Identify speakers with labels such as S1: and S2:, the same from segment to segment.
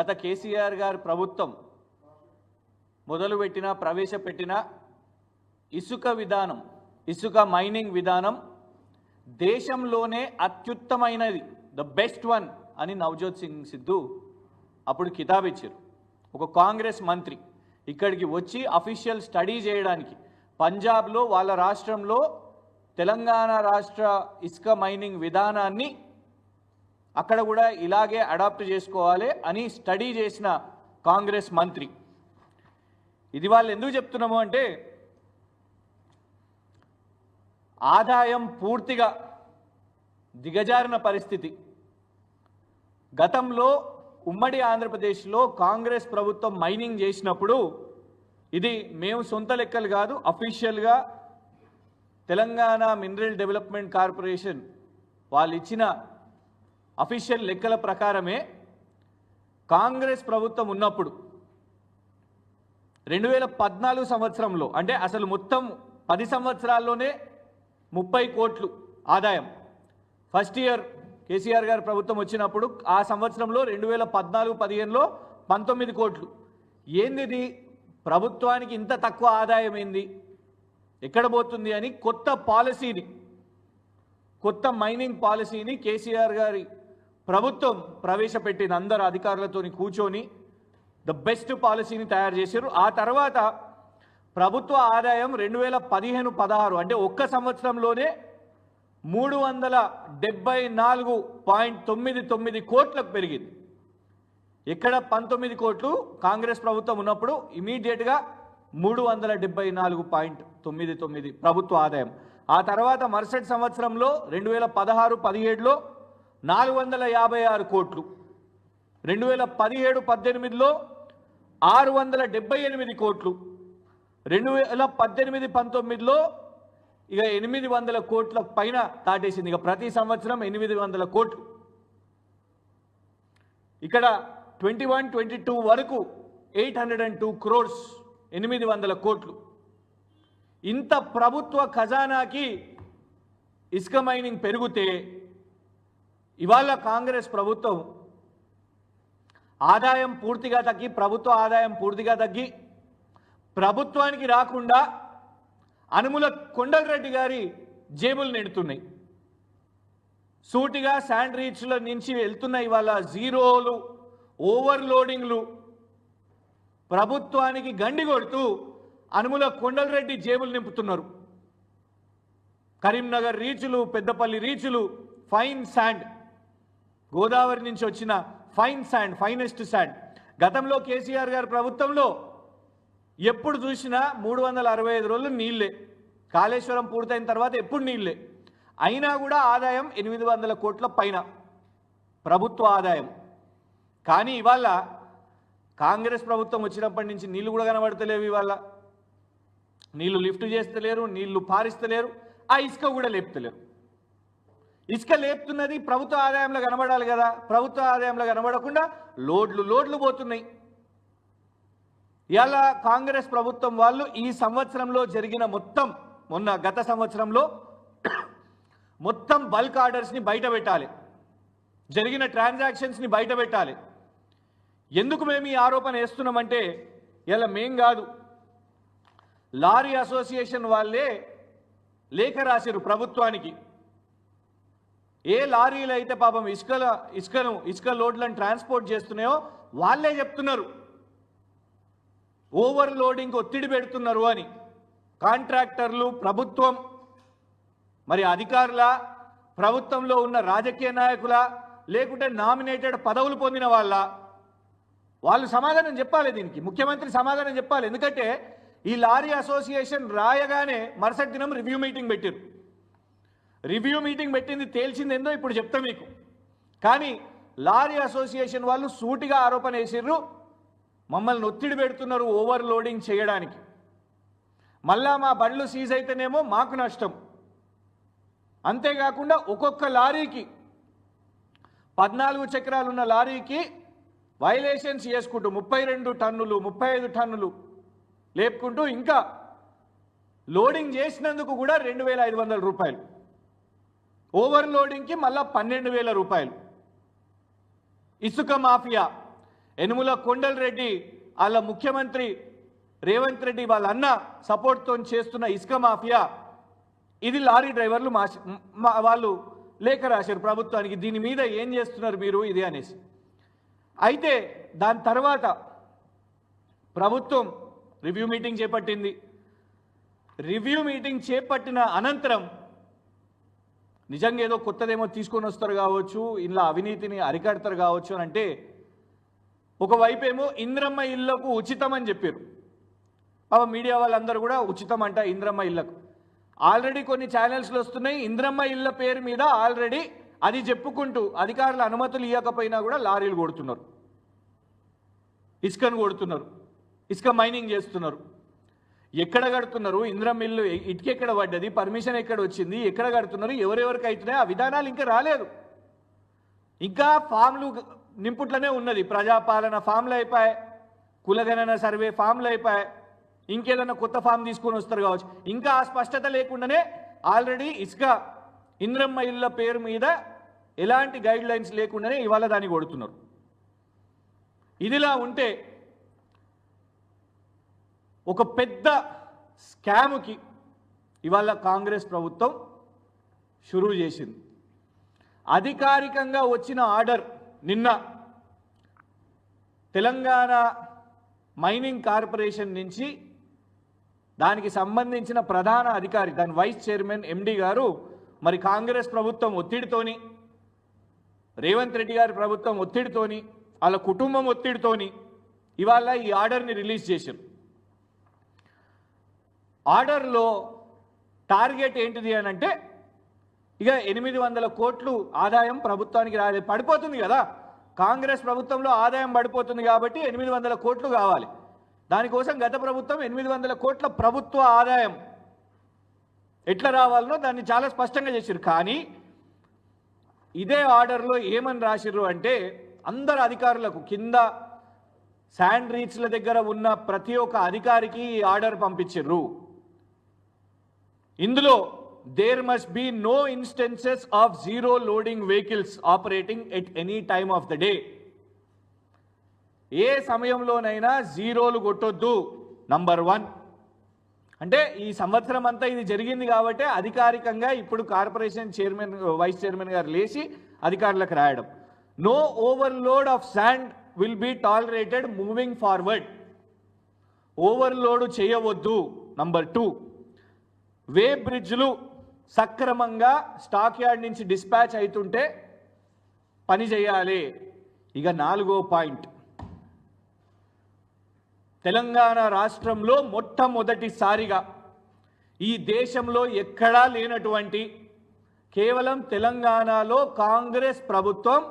S1: గత కేసీఆర్ గారి ప్రభుత్వం మొదలుపెట్టిన ప్రవేశపెట్టిన ఇసుక విధానం ఇసుక మైనింగ్ విధానం దేశంలోనే అత్యుత్తమైనది. ద బెస్ట్ వన్ అని నవజోత్ సింగ్ సిద్ధు అప్పుడు కితాబిచ్చారు ఒక కాంగ్రెస్ మంత్రి ఇక్కడికి వచ్చి అఫీషియల్ స్టడీ చేయడానికి పంజాబ్లో వాళ్ళ రాష్ట్రంలో తెలంగాణ రాష్ట్ర ఇసుక మైనింగ్ విధానాన్ని అక్కడ కూడా ఇలాగే అడాప్ట్ చేసుకోవాలి అని స్టడీ చేసిన కాంగ్రెస్ మంత్రి. ఇది వాళ్ళు ఎందుకు చెప్తున్నాము అంటే ఆదాయం పూర్తిగా దిగజారిన పరిస్థితి. గతంలో ఉమ్మడి ఆంధ్రప్రదేశ్లో కాంగ్రెస్ ప్రభుత్వం మైనింగ్ చేసినప్పుడు ఇది మేము సొంత లెక్కలు కాదు అఫీషియల్గా తెలంగాణ మినరల్ డెవలప్మెంట్ కార్పొరేషన్ వాళ్ళు ఇచ్చిన అఫీషియల్ లెక్కల ప్రకారమే కాంగ్రెస్ ప్రభుత్వం ఉన్నప్పుడు రెండు వేల పద్నాలుగు సంవత్సరంలో అంటే అసలు మొత్తం పది సంవత్సరాల్లోనే ముప్పై కోట్లు ఆదాయం. ఫస్ట్ ఇయర్ కేసీఆర్ గారి ప్రభుత్వం వచ్చినప్పుడు ఆ సంవత్సరంలో రెండు వేల పద్నాలుగు పదిహేనులో పంతొమ్మిది కోట్లు. ఏంది ప్రభుత్వానికి ఇంత తక్కువ ఆదాయం ఏంది? ఎక్కడ పోతుంది అని కొత్త పాలసీని కొత్త మైనింగ్ పాలసీని కేసీఆర్ గారి ప్రభుత్వం ప్రవేశపెట్టిన అందరు అధికారులతోని కూర్చొని ద బెస్ట్ పాలసీని తయారు చేశారు. ఆ తర్వాత ప్రభుత్వ ఆదాయం రెండు వేల పదిహేను పదహారు అంటే ఒక్క సంవత్సరంలోనే మూడు వందల డెబ్బై నాలుగు పాయింట్ తొమ్మిది తొమ్మిది కోట్లకు పెరిగింది. ఇక్కడ పంతొమ్మిది కోట్లు కాంగ్రెస్ ప్రభుత్వం ఉన్నప్పుడు ఇమీడియట్గా మూడు వందల డెబ్బై నాలుగు పాయింట్ తొమ్మిది తొమ్మిది ప్రభుత్వ ఆదాయం. ఆ తర్వాత మరుసటి సంవత్సరంలో రెండు వేల పదహారు పదిహేడులో నాలుగు వందల యాభై ఆరు కోట్లు. రెండు వేల పదిహేడు పద్దెనిమిదిలో ఆరు వందల డెబ్బై ఎనిమిది కోట్లు. రెండు వేల పద్దెనిమిది పంతొమ్మిదిలో ఇక ఎనిమిది వందల కోట్ల పైన దాటేసింది. ఇక ప్రతి సంవత్సరం ఎనిమిది వందల కోట్లు. ఇక్కడ ట్వంటీ వన్ ట్వంటీ టూ వరకు eight hundred and two crores ఎనిమిది వందల కోట్లు. ఇంత ప్రభుత్వ ఖజానాకి ఇసుక మైనింగ్ పెరిగితే ఇవాళ కాంగ్రెస్ ప్రభుత్వం ఆదాయం పూర్తిగా తగ్గి ప్రభుత్వ ఆదాయం పూర్తిగా తగ్గి ప్రభుత్వానికి రాకుండా అనుముల కొండలరెడ్డి గారి జేబులు నిండుతున్నాయి. సూటిగా శాండ్ రీచ్ల నుంచి వెళ్తున్న ఇవాళ జీరోలు ఓవర్లోడింగ్లు ప్రభుత్వానికి గండి కొడుతూ అనుముల కొండలరెడ్డి జేబులు నింపుతున్నారు. కరీంనగర్ రీచులు పెద్దపల్లి రీచులు ఫైన్ శాండ్. గోదావరి నుంచి వచ్చిన ఫైన్ శాండ్ ఫైనెస్ట్ శాండ్ గతంలో కేసీఆర్ గారి ప్రభుత్వంలో ఎప్పుడు చూసినా మూడు వందల అరవై ఐదు రోజులు నీళ్ళే. కాళేశ్వరం పూర్తయిన తర్వాత ఎప్పుడు నీళ్ళే. అయినా కూడా ఆదాయం ఎనిమిది వందల కోట్ల పైన. ప్రభుత్వ ఆదాయం. కానీ ఇవాళ కాంగ్రెస్ ప్రభుత్వం వచ్చినప్పటి నుంచి నీళ్ళు కూడా కనబడతలేవు ఇవాళ. నీళ్ళు లిఫ్ట్ చేస్తలేరు నీళ్ళు పారిస్తలేరు ఆ ఇసుక కూడా లేపుతలేరు. ఇసుక లేపుతున్నది ప్రభుత్వ ఆదాయంలో కనబడాలి కదా. ప్రభుత్వ ఆదాయంలో కనబడకుండా లోడ్లు లోడ్లు పోతున్నాయి. ఇలా కాంగ్రెస్ ప్రభుత్వం వాళ్ళు ఈ సంవత్సరంలో జరిగిన మొత్తం మొన్న గత సంవత్సరంలో మొత్తం బల్క్ ఆర్డర్స్ని బయట పెట్టాలి. జరిగిన ట్రాన్సాక్షన్స్ని బయట పెట్టాలి. ఎందుకు మేము ఈ ఆరోపణ వేస్తున్నామంటే ఇలా మేం కాదు. లారీ అసోసియేషన్ వాళ్ళే లేఖ రాశారు ప్రభుత్వానికి. ఏ లారీలు అయితే పాపం ఇసుకల ఇసుకను ఇసుక లోడ్లను ట్రాన్స్పోర్ట్ చేస్తున్నాయో వాళ్ళే చెప్తున్నారు. ఓవర్ లోడింగ్ ఒత్తిడి పెడుతున్నారు అని. కాంట్రాక్టర్లు ప్రభుత్వం మరి అధికారుల ప్రభుత్వంలో ఉన్న రాజకీయ నాయకుల లేకుంటే నామినేటెడ్ పదవులు పొందిన వాళ్ళ వాళ్ళు సమాధానం చెప్పాలి దీనికి. ముఖ్యమంత్రి సమాధానం చెప్పాలి. ఎందుకంటే ఈ లారీ అసోసియేషన్ రాయగానే మరుసటి దినం రివ్యూ మీటింగ్ పెట్టారు రివ్యూ మీటింగ్ పెట్టింది తేల్చిందేందో ఇప్పుడు చెప్తా మీకు. కానీ లారీ అసోసియేషన్ వాళ్ళు సూటిగా ఆరోపణ వేసిర్రు. మమ్మల్ని ఒత్తిడి పెడుతున్నారు ఓవర్ లోడింగ్ చేయడానికి. మళ్ళా మా బండ్లు సీజ్ అయితేనేమో మాకు నష్టం. అంతేకాకుండా ఒక్కొక్క లారీకి పద్నాలుగు చక్రాలున్న లారీకి వైలేషన్స్ చేసుకుంటూ ముప్పై రెండు టన్నులు ముప్పై ఐదు టన్నులు లేపుకుంటూ ఇంకా లోడింగ్ చేసినందుకు కూడా రెండు వేల ఐదు వందల రూపాయలు. ఓవర్లోడింగ్కి మళ్ళా పన్నెండు వేల రూపాయలు. ఇసుక మాఫియా. యనుముల కొండలరెడ్డి వాళ్ళ ముఖ్యమంత్రి రేవంత్ రెడ్డి వాళ్ళ అన్న సపోర్ట్తో చేస్తున్న ఇసుక మాఫియా ఇది లారీ డ్రైవర్లు మా- వాళ్ళు లేఖ రాశారు ప్రభుత్వానికి దీని మీద ఏం చేస్తున్నారు మీరు ఇది అనేసి. అయితే దాని తర్వాత ప్రభుత్వం రివ్యూ మీటింగ్ చేపట్టింది. రివ్యూ మీటింగ్ చేపట్టిన అనంతరం నిజంగా ఏదో కొత్తదేమో తీసుకొని వస్తారు కావచ్చు ఇలా అవినీతిని అరికడతారు కావచ్చు అని అంటే ఒకవైపు ఏమో ఇంద్రమ్మ ఇళ్ళకు ఉచితం అని చెప్పారు. పాప మీడియా వాళ్ళందరూ కూడా ఉచితం అంట ఇంద్రమ్మ ఇళ్ళకు. ఆల్రెడీ కొన్ని ఛానల్స్లు వస్తున్నాయి ఇంద్రమ్మ ఇళ్ళ పేరు మీద ఆల్రెడీ అది చెప్పుకుంటూ అధికారుల అనుమతులు ఇవ్వకపోయినా కూడా లారీలు కొడుతున్నారు. ఇసుకను కొడుతున్నారు. ఇసుక మైనింగ్ చేస్తున్నారు. ఎక్కడ కడుతున్నారు? ఇంద్రం ఇటుకెక్కడ పడ్డది? పర్మిషన్ ఎక్కడ వచ్చింది? ఎక్కడ కడుతున్నారు? ఎవరెవరికి అవుతున్నాయి? ఆ విధానాలు ఇంకా రాలేదు. ఇంకా ఫామ్లు నింపుట్లనే ఉన్నది. ప్రజాపాలన ఫామ్లు అయిపోయాయి. కులగణన సర్వే ఫామ్లు అయిపోయాయి. ఇంకేదన్నా కొత్త ఫామ్ తీసుకొని వస్తారు కావచ్చు. ఇంకా ఆ స్పష్టత లేకుండానే ఆల్రెడీ ఇసుక ఇంద్రమ్మ ఇళ్ళ పేరు మీద ఎలాంటి గైడ్ లైన్స్ లేకుండానే ఇవాళ దాన్ని కొడుతున్నారు. ఇదిలా ఉంటే ఒక పెద్ద స్కాముకి ఇవాళ కాంగ్రెస్ ప్రభుత్వం షురూ చేసింది. అధికారికంగా వచ్చిన ఆర్డర్ నిన్న తెలంగాణ మైనింగ్ కార్పొరేషన్ నుంచి దానికి సంబంధించిన ప్రధాన అధికారి దాని వైస్ చైర్మన్ ఎండి గారు మరి కాంగ్రెస్ ప్రభుత్వం ఒత్తిడితోని రేవంత్ రెడ్డి గారి ప్రభుత్వం ఒత్తిడితోని వాళ్ళ కుటుంబం ఒత్తిడితోని ఇవాళ ఈ ఆర్డర్ని రిలీజ్ చేశారు. ఆర్డర్లో టార్గెట్ ఏంటిది అని అంటే ఇక ఎనిమిది వందల కోట్లు ఆదాయం ప్రభుత్వానికి రాలేదు పడిపోతుంది కదా. కాంగ్రెస్ ప్రభుత్వంలో ఆదాయం పడిపోతుంది కాబట్టి ఎనిమిది వందల కోట్లు కావాలి. దానికోసం గత ప్రభుత్వం ఎనిమిది వందల కోట్ల ప్రభుత్వ ఆదాయం ఎట్లా రావాలనో దాన్ని చాలా స్పష్టంగా చేశారు కానీ ఇదే ఆర్డర్లో ఏమని రాసిర్రు అంటే అందరు అధికారులకు కింద శాండ్ రీచ్ల దగ్గర ఉన్న ప్రతి ఒక్క అధికారికి ఈ ఆర్డర్ పంపించిర్రు. ఇందులో there must be no instances of zero loading vehicles operating at any time of the day ఏ సమయంలోనైనా జీరోలు కొట్టొద్దు నంబర్ వన్ అంటే ఈ సంవత్సరం అంతా ఇది జరిగింది కాబట్టి అధికారికంగా ఇప్పుడు కార్పొరేషన్ చైర్మన్ వైస్ చైర్మన్ గారు లేచి అధికారులకు రాయడం. No overload of sand will be tolerated moving forward overload చేయవద్దు నంబర్ టూ వే బ్రిడ్జ్లు సక్రమంగా స్టాక్ యార్డ్ నుంచి డిస్పాచ్ అవుతుంటే పని చేయాలి. ఇక నాలుగో పాయింట్. తెలంగాణ రాష్ట్రంలో మొట్టమొదటిసారిగా ఈ దేశంలో ఎక్కడా లేనటువంటి కేవలం తెలంగాణలో కాంగ్రెస్ ప్రభుత్వం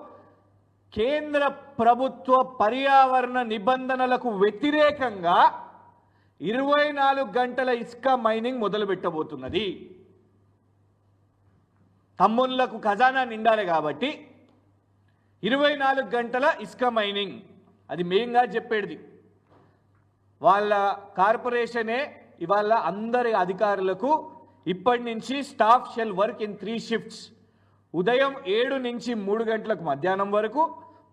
S1: కేంద్ర ప్రభుత్వ పర్యావరణ నిబంధనలకు వ్యతిరేకంగా ఇరవై నాలుగు గంటల ఇసుక మైనింగ్ మొదలు పెట్టబోతున్నది తమ్ముళ్ళకు ఖజానా నిండాలి కాబట్టి ఇరవై నాలుగు గంటల ఇసుక మైనింగ్. అది మెయిన్గా చెప్పేది. వాళ్ళ కార్పొరేషనే ఇవాళ అందరి అధికారులకు ఇప్పటి నుంచి staff shall work in three shifts. ఉదయం ఏడు నుంచి మూడు గంటలకు మధ్యాహ్నం వరకు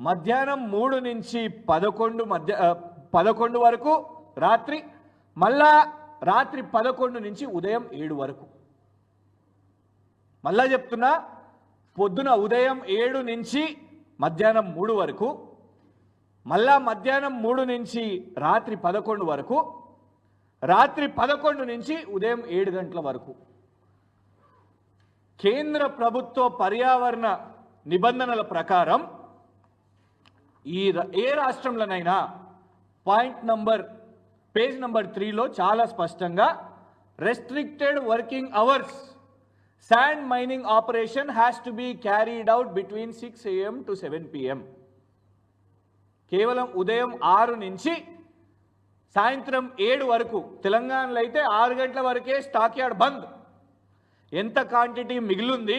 S1: మధ్యాహ్నం మూడు నుంచి పదకొండు మధ్య పదకొండు వరకు రాత్రి మళ్ళా రాత్రి పదకొండు నుంచి ఉదయం ఏడు వరకు. మళ్ళా చెప్తున్నా పొద్దున ఉదయం ఏడు నుంచి మధ్యాహ్నం మూడు వరకు మళ్ళా మధ్యాహ్నం మూడు నుంచి రాత్రి పదకొండు వరకు రాత్రి పదకొండు నుంచి ఉదయం ఏడు గంటల వరకు. కేంద్ర ప్రభుత్వ పర్యావరణ నిబంధనల ప్రకారం ఈ ఏ రాష్ట్రంలోనైనా పాయింట్ నంబర్ పేజ్ నెంబర్ త్రీలో చాలా స్పష్టంగా restricted working hours sand mining operation has to be carried out between six AM to seven PM కేవలం ఉదయం ఆరు నుంచి సాయంత్రం ఏడు వరకు తెలంగాణలో అయితే ఆరు గంటల వరకే స్టాక్ యార్డ్ బంద్. ఎంత క్వాంటిటీ మిగిలింది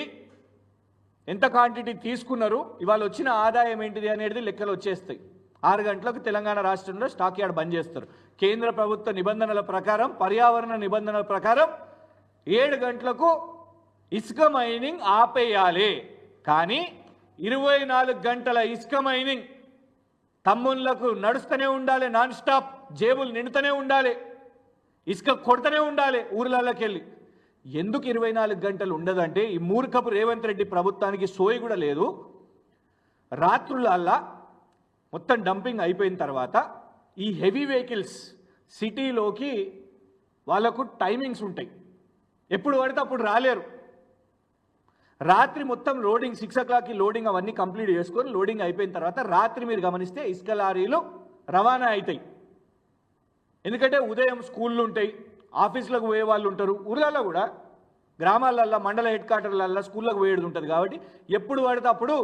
S1: ఎంత క్వాంటిటీ తీసుకున్నారు ఇవాళ వచ్చిన ఆదాయం ఏంటిది అనేది లెక్కలు వచ్చేస్తాయి. ఆరు గంటలకు తెలంగాణ రాష్ట్రంలో స్టాక్ యార్డ్ బంద్ చేస్తారు. కేంద్ర ప్రభుత్వ నిబంధనల ప్రకారం పర్యావరణ నిబంధనల ప్రకారం ఏడు గంటలకు ఇసుక మైనింగ్ ఆపేయాలి. కానీ ఇరవై నాలుగు గంటల ఇసుక మైనింగ్ తమ్ముళ్ళకు నడుస్తూనే ఉండాలి నాన్ స్టాప్ జేబులు నిండుతూనే ఉండాలి ఇసుక కొడుతూనే ఉండాలి ఊర్లలోకి వెళ్ళి. ఎందుకు ఇరవై నాలుగు గంటలు ఉండదంటే ఈ మూర్ఖపు రేవంత్ రెడ్డి ప్రభుత్వానికి సోయి కూడా లేదు. రాత్రులల్లా మొత్తం డంపింగ్ అయిపోయిన తర్వాత ఈ హెవీ వెహికల్స్ సిటీలోకి వాళ్ళకు టైమింగ్స్ ఉంటాయి. ఎప్పుడు పడితే అప్పుడు రాలేరు. రాత్రి మొత్తం లోడింగ్ సిక్స్ ఓ క్లాక్కి లోడింగ్ అవన్నీ కంప్లీట్ చేసుకొని లోడింగ్ అయిపోయిన తర్వాత రాత్రి మీరు గమనిస్తే ఇసుక లారీలు రవాణా అవుతాయి. ఎందుకంటే ఉదయం స్కూళ్ళు ఉంటాయి ఆఫీసులకు పోయే వాళ్ళు ఉంటారు. ఊర్లలో కూడా గ్రామాలల్లో మండల హెడ్ క్వార్టర్లల్లో స్కూళ్ళకు పోయేది ఉంటుంది కాబట్టి ఎప్పుడు పడితే అప్పుడు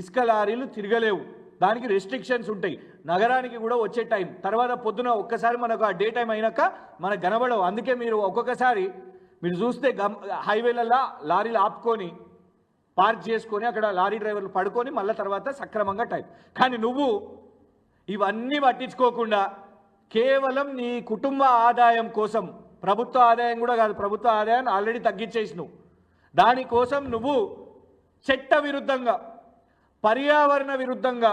S1: ఇసుక లారీలు తిరగలేవు. దానికి రెస్ట్రిక్షన్స్ ఉంటాయి. నగరానికి కూడా వచ్చే టైం తర్వాత పొద్దున ఒక్కసారి మనకు ఆ డే టైం అయినాక మనకు కనబడవు అందుకే మీరు ఒక్కొక్కసారి మీరు చూస్తే గమ్ హైవేలలో లారీలు ఆపుకొని పార్క్ చేసుకొని అక్కడ లారీ డ్రైవర్లు పడుకొని మళ్ళీ తర్వాత సక్రమంగా టైం కానీ నువ్వు ఇవన్నీ పట్టించుకోకుండా కేవలం నీ కుటుంబ ఆదాయం కోసం ప్రభుత్వ ఆదాయం కూడా కాదు ప్రభుత్వ ఆదాయాన్ని ఆల్రెడీ తగ్గించేసినావు. దానికోసం నువ్వు చట్ట విరుద్ధంగా పర్యావరణ విరుద్ధంగా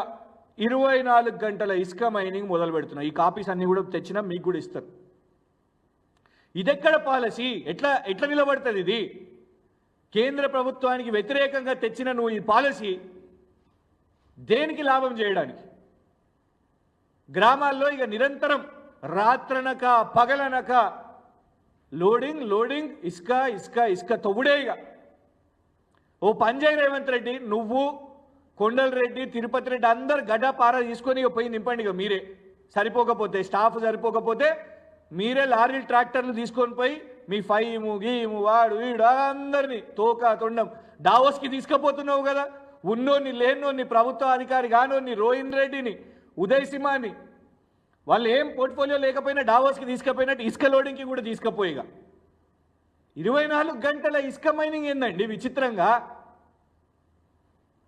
S1: ఇరవై నాలుగు గంటల ఇసుక మైనింగ్ మొదలు పెడుతున్నాయి ఈ కాపీస్ అన్ని కూడా తెచ్చినా మీకు కూడా ఇస్తారు. ఇదెక్కడ పాలసీ? ఎట్లా ఎట్లా నిలబడుతుంది ఇది? కేంద్ర ప్రభుత్వానికి వ్యతిరేకంగా తెచ్చిన నువ్వు ఈ పాలసీ దేనికి లాభం చేయడానికి? గ్రామాల్లో ఇక నిరంతరం రాత్రనక పగలనక లోడింగ్ లోడింగ్ ఇసుక ఇసుక ఇసుక తొవుడే ఇక. ఓ పంజయ్ రేవంత్ రెడ్డి నువ్వు కొండల రెడ్డి తిరుపతి రెడ్డి అందరు గడ్డ పార తీసుకొని ఇక పోయి నింపండి ఇక మీరే. సరిపోకపోతే స్టాఫ్ సరిపోకపోతే మీరే లారీలు ట్రాక్టర్లు తీసుకొని పోయి మీ ఫైము గీము వాడు వీడు అందరినీ తోక తొండం డావోస్కి తీసుకుపోతున్నావు కదా. ఉన్నోని లేనోని ప్రభుత్వ అధికారి కానోని రోహిన్ రెడ్డిని ఉదయ్ సింహాని వాళ్ళు ఏం పోర్ట్ఫోలియో లేకపోయినా డావోస్కి తీసుకుపోయినట్టు ఇసుక లోడింగ్కి కూడా తీసుకుపోయిగా ఇరవై నాలుగు గంటల ఇసుక మైనింగ్ ఏందండి? విచిత్రంగా.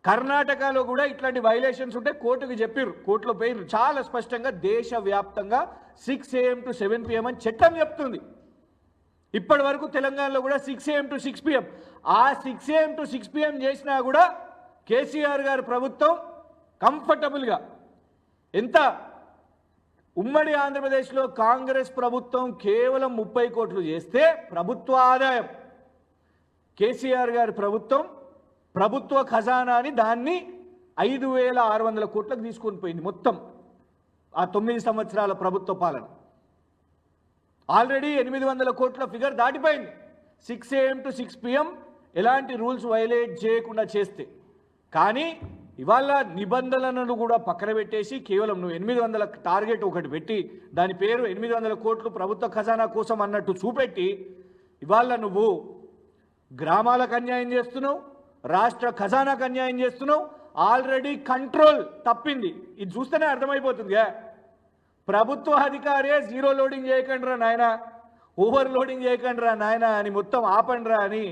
S1: కర్ణాటకలో కూడా ఇట్లాంటి వైలేషన్స్ ఉంటే కోర్టుకు చెప్పిర్రు. కోర్టులో పోయిర్రు. చాలా స్పష్టంగా దేశవ్యాప్తంగా six AM to seven PM అని చట్టం చెప్తుంది. ఇప్పటి వరకు తెలంగాణలో కూడా six AM to six PM ఆ six AM to six PM చేసినా కూడా కేసీఆర్ గారి ప్రభుత్వం కంఫర్టబుల్గా ఎంత? ఉమ్మడి ఆంధ్రప్రదేశ్లో కాంగ్రెస్ ప్రభుత్వం కేవలం ముప్పై కోట్లు చేస్తే ప్రభుత్వ ఆదాయం. కేసీఆర్ గారి ప్రభుత్వం ప్రభుత్వ ఖజానాని దాన్ని ఐదు వేల ఆరు వందల కోట్లకు తీసుకొని పోయింది మొత్తం ఆ తొమ్మిది సంవత్సరాల ప్రభుత్వ పాలన. ఆల్రెడీ ఎనిమిది వందల కోట్ల ఫిగర్ దాటిపోయింది. Six AM to six PM ఎలాంటి రూల్స్ వైలేట్ చేయకుండా చేస్తే. కానీ ఇవాళ నిబంధనలను కూడా పక్కన పెట్టేసి కేవలం నువ్వు ఎనిమిది వందల టార్గెట్ ఒకటి పెట్టి దాని పేరు ఎనిమిది వందల కోట్లు ప్రభుత్వ ఖజానా కోసం అన్నట్టు చూపెట్టి ఇవాళ నువ్వు గ్రామాలకు అన్యాయం చేస్తున్నావు రాష్ట్ర ఖజానాకు అన్యాయం చేస్తున్నావు. ఆల్రెడీ కంట్రోల్ తప్పింది. ఇది చూస్తేనే అర్థమైపోతుందిగా ప్రభుత్వ అధికారే జీరో లోడింగ్ చేయకండి రా నాయన. ఓవర్ లోడింగ్ చేయకండి రా నాయన అని మొత్తం ఆపండి రా అని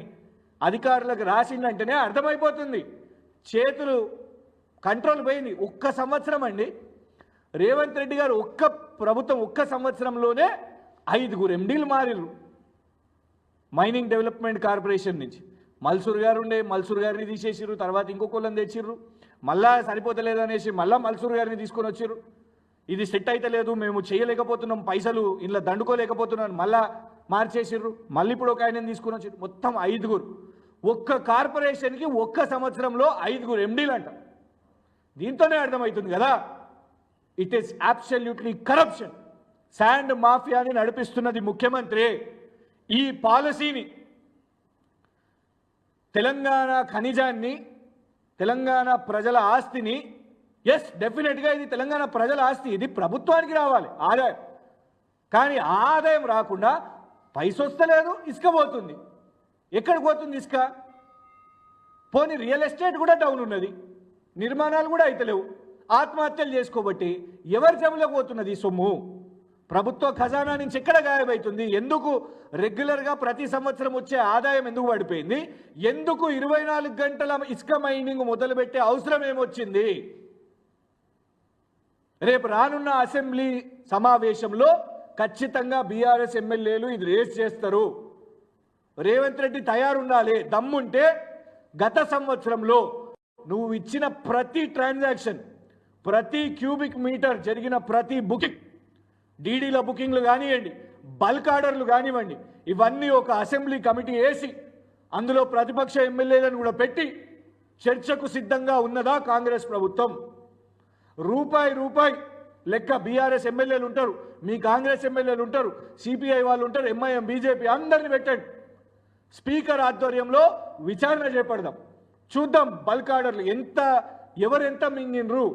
S1: అధికారులకు రాసిందంటేనే అర్థమైపోతుంది. చేతులు కంట్రోల్ పోయింది. ఒక్క సంవత్సరం అండి. రేవంత్ రెడ్డి గారు ఒక్క ప్రభుత్వం ఒక్క సంవత్సరంలోనే ఐదుగురు ఎండీలు మారిరు మైనింగ్ డెవలప్మెంట్ కార్పొరేషన్ నుంచి. మల్సూర్ గారు ఉండే మల్సూర్ గారిని తీసేసిర్రు తర్వాత ఇంకొకళ్ళని తెచ్చిర్రు. మళ్ళా సరిపోతలేదు అనేసి మళ్ళా మల్సూర్ గారిని తీసుకొని వచ్చిర్రు. ఇది సెట్ అయితే లేదు మేము చేయలేకపోతున్నాం పైసలు ఇలా దండుకోలేకపోతున్నాం మళ్ళా మార్చేసిర్రు. మళ్ళీ ఇప్పుడు ఒక ఆయనని తీసుకొని వచ్చిర్రు. మొత్తం ఐదుగురు. ఒక్క కార్పొరేషన్కి ఒక్క సంవత్సరంలో ఐదుగురు ఎండీలు అంట దీంతోనే అర్థమవుతుంది కదా? It is absolutely corruption sand మాఫియాని నడిపిస్తున్నది ముఖ్యమంత్రి. ఈ పాలసీని తెలంగాణ ఖనిజాన్ని తెలంగాణ ప్రజల ఆస్తిని ఎస్ డెఫినెట్గా ఇది తెలంగాణ ప్రజల ఆస్తి ఇది ప్రభుత్వానికి రావాలి ఆదాయం. కానీ ఆ ఆదాయం రాకుండా పైసొస్తలేదు ఇసుక పోతుంది ఎక్కడికి పోతుంది ఇసుక? పోనీ రియల్ ఎస్టేట్ కూడా డౌన్ ఉన్నది నిర్మాణాలు కూడా అయితలేవు. ఆత్మహత్యలు చేసుకోబట్టి ఎవరి జమలోకి పోతున్నది సొమ్ము? ప్రభుత్వ ఖజానా నుంచి ఎక్కడ గాయమవుతుంది ఎందుకు రెగ్యులర్గా ప్రతి సంవత్సరం వచ్చే ఆదాయం ఎందుకు పడిపోయింది? ఎందుకు ఇరవై నాలుగు గంటల ఇసుక మైనింగ్ మొదలుపెట్టే అవసరం ఏమొచ్చింది? రేపు రానున్న అసెంబ్లీ సమావేశంలో ఖచ్చితంగా బీఆర్ఎస్ ఎమ్మెల్యేలు ఇది రేస్ చేస్తారు. రేవంత్ రెడ్డి తయారుండాలి. దమ్ముంటే గత సంవత్సరంలో నువ్వు ఇచ్చిన ప్రతి ట్రాన్సాక్షన్ ప్రతి క్యూబిక్ మీటర్ జరిగిన ప్రతి బుకింగ్ డీడీల బుకింగ్లు కానివ్వండి బల్క్ ఆర్డర్లు కానివ్వండి ఇవన్నీ ఒక అసెంబ్లీ కమిటీ వేసి అందులో ప్రతిపక్ష ఎమ్మెల్యేలను కూడా పెట్టి చర్చకు సిద్ధంగా ఉన్నదా కాంగ్రెస్ ప్రభుత్వం? రూపాయి రూపాయి లెక్క బీఆర్ఎస్ ఎమ్మెల్యేలు ఉంటారు మీ కాంగ్రెస్ ఎమ్మెల్యేలు ఉంటారు సిపిఐ వాళ్ళు ఉంటారు ఎంఐఎం బీజేపీ అందరిని పెట్టండి. స్పీకర్ ఆధ్వర్యంలో విచారణ చేపడదాం. చూద్దాం బల్క్ ఆర్డర్లు ఎంత ఎవరెంత మింగినరు?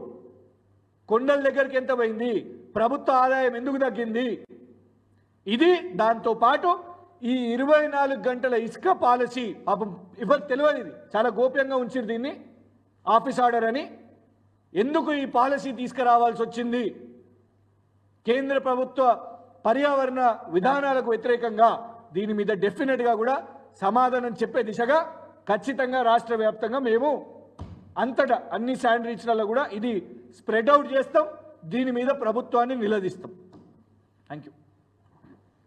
S1: కొండల దగ్గరికి ఎంత పోయింది? ప్రభుత్వ ఆదాయం ఎందుకు తగ్గింది? ఇది దాంతో పాటు ఈ ఇరవై నాలుగు గంటల ఇసుక పాలసీ పాపం ఇవ్వరు తెలియదు ఇది చాలా గోప్యంగా ఉంచింది దీన్ని ఆఫీస్ ఆర్డర్ అని. ఎందుకు ఈ పాలసీ తీసుకురావాల్సి వచ్చింది? కేంద్ర ప్రభుత్వ పర్యావరణ విధానాలకు వ్యతిరేకంగా దీని మీద డెఫినెట్గా కూడా సమాధానం చెప్పే దిశగా ఖచ్చితంగా రాష్ట్ర వ్యాప్తంగా మేము అంతటా అన్ని శానిటరీస్లలో కూడా ఇది స్ప్రెడ్ అవుట్ చేస్తాం. దీని మీద ప్రభుత్వాన్ని నిలదీస్తాం. Thank you